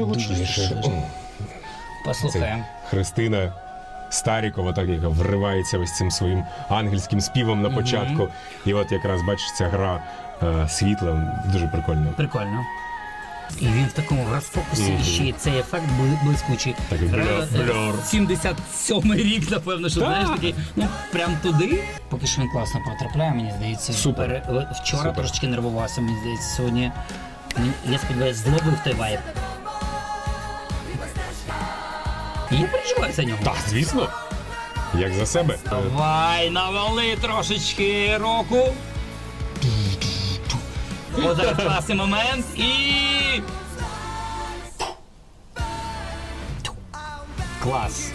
його частіше. Послухаємо. Христина Старікова, так яка вривається ось цим своїм ангельським співом на початку. І от якраз бачиш, ця гра е, світла дуже прикольно. Прикольно. І він в такому розфокусі і ще й цей ефект бли- блискучий. Такий Ре- бльор- е, бльор. 77 рік, напевно, що знаєш такий, ну прям туди. Поки що він класно потрапляє, мені здається. Супер. Пере- Вчора Супер. трошечки нервувався, мені здається, сьогодні. ну, Я сподіваюся, зловив той вайб. Я переживаю за нього. Так, звісно. Як за себе. Давай навали трошечки року. О, зараз класний момент і. Клас.